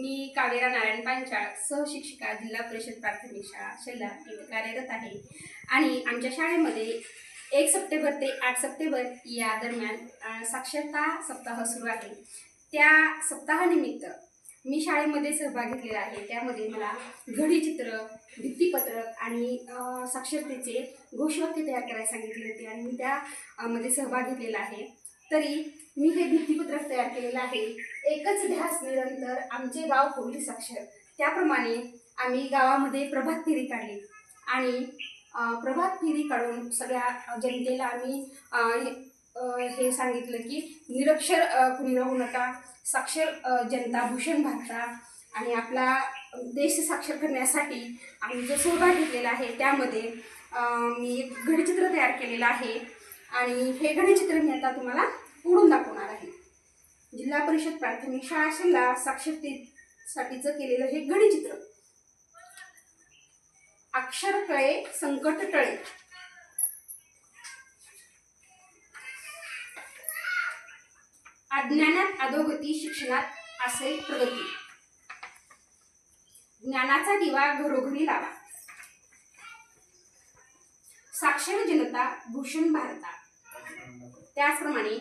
मी कावेरा नारायण पांचाळ सहशिक्षिका जिल्हा परिषद प्राथमिक शाळा शेल्ला येथे कार्यरत आहे. आणि आमच्या शाळेमध्ये एक सप्टेंबर ते आठ सप्टेंबर या दरम्यान साक्षरता सप्ताह सुरू आहे. त्या सप्ताहानिमित्त मी शाळेमध्ये सहभाग घेतलेला आहे. त्यामध्ये मला घडीचित्र भित्तीपत्रक आणि साक्षरतेचे घोषवाक्य तयार करायला सांगितले होते आणि मी त्यामध्ये सहभाग घेतलेला आहे. तरी मी हे भित्तीपत्रक तयार केलेलं आहे. एकच ध्यास निरंतर आमचे गाव होईल साक्षर त्याप्रमाणे आम्ही गावामध्ये प्रभात फेरी काढली. आणि प्रभात फेरी काढून सगळ्या जनतेला आम्ही हे हे सांगितलं की निरक्षर कुणी राहू नका साक्षर जनता भूषण भारता आणि आपला देश साक्षर करण्यासाठी आम्ही जो सहभाग घेतलेला आहे त्यामध्ये मी एक घडचित्र तयार केलेलं आहे. आणि हे गणचित्र मी आता तुम्हाला उडून दाखवणार आहे. जिल्हा परिषद प्राथमिक शाळा शिल्ला साक्षरतेसाठीचं केलेलं हे गणचित्र अक्षर कळे संकट टळे. अज्ञानात अधोगती शिक्षणात असे प्रगती. ज्ञानाचा दिवा घरोघरी लावा. साक्षर जनता भूषण भारता त्याचप्रमाणे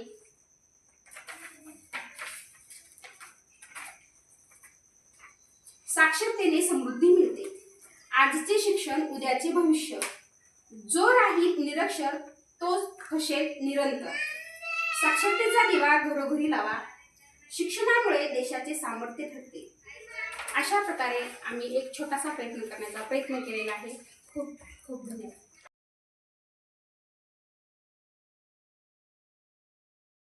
साक्षरतेने समृद्धी मिळते. आजचे शिक्षण उद्याचे भविष्य. जो राहील निरक्षर तो खशेल निरंतर. साक्षरतेचा दिवा घरोघरी लावा. शिक्षणामुळे देशाचे सामर्थ्य ठरते. अशा प्रकारे आम्ही एक छोटासा प्रयत्न करण्याचा प्रयत्न केलेला आहे. खूप खूप धन्यवाद.